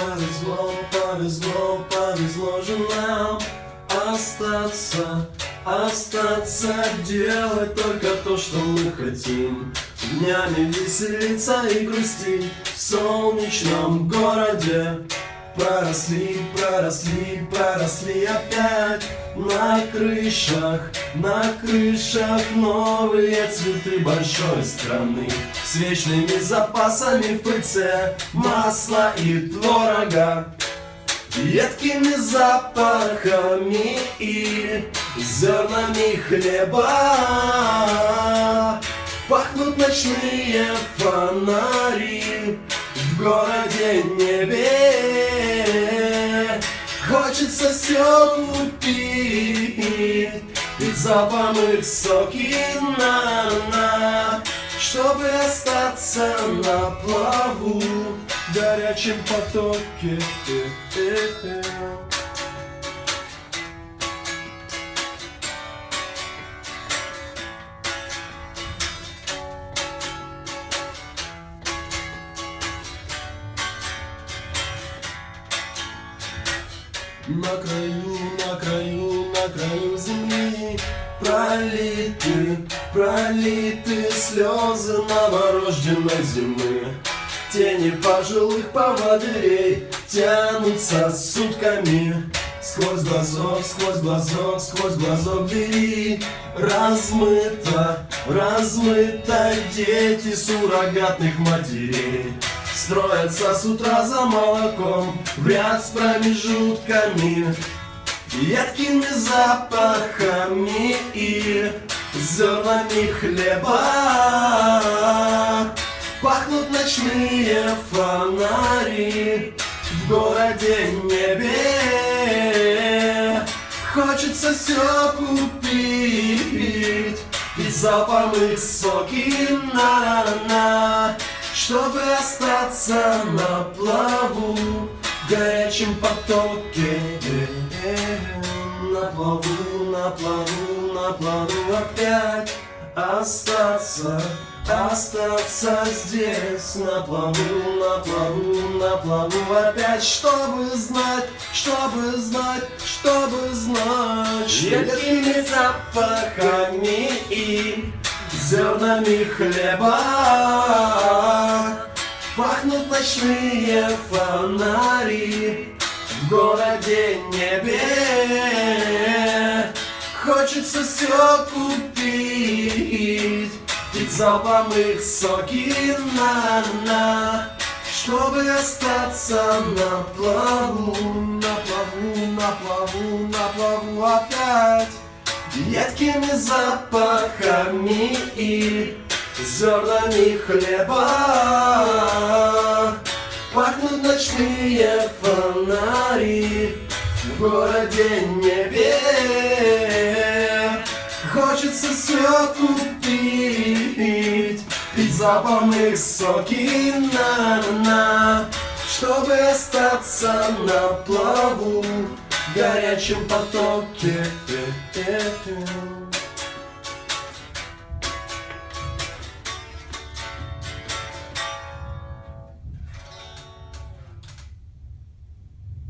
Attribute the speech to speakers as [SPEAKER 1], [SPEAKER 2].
[SPEAKER 1] Повезло, повезло, повезло же нам Остаться, остаться. Делать только то, что мы хотим. Днями веселиться и грустить В солнечном городе Проросли, проросли, проросли опять. На крышах, на крышах Новые цветы большой страны. С вечными запасами в пыльце Масла и творога. Едкими запахами и зернами хлеба. Пахнут ночные фонари в городе небе Хочется все купить. Ведь запах соки на на Чтобы остаться на плаву В горячем потоке На краю, на краю, на краю земли Пролиты, пролиты слезы новорожденной зимы. Тени пожилых поводырей тянутся сутками. Сквозь глазок, сквозь глазок, сквозь глазок двери Размыто, размыто дети суррогатных матерей Строятся с утра за молоком в ряд с промежутками Едкими запахами и зернами хлеба. Пахнут ночные фонари в городе небе. Хочется все купить и запомыть соки на-на Чтобы остаться на плаву в горячем потоке На плаву, на плаву, на плаву опять Остаться, остаться здесь На плаву, на плаву, на плаву опять. Чтобы знать, чтобы знать, чтобы знать Едкими запахами и зернами хлеба ночные фонари в городе небе. Хочется все купить Пить залпом их соки на-на Чтобы остаться на плаву На плаву, на плаву, на плаву опять. Едкими запахами и зернами хлеба. Пахнут ночные фонари в городе небе. Хочется все купить Пить запомных соки на-на Чтобы остаться на плаву в горячем потоке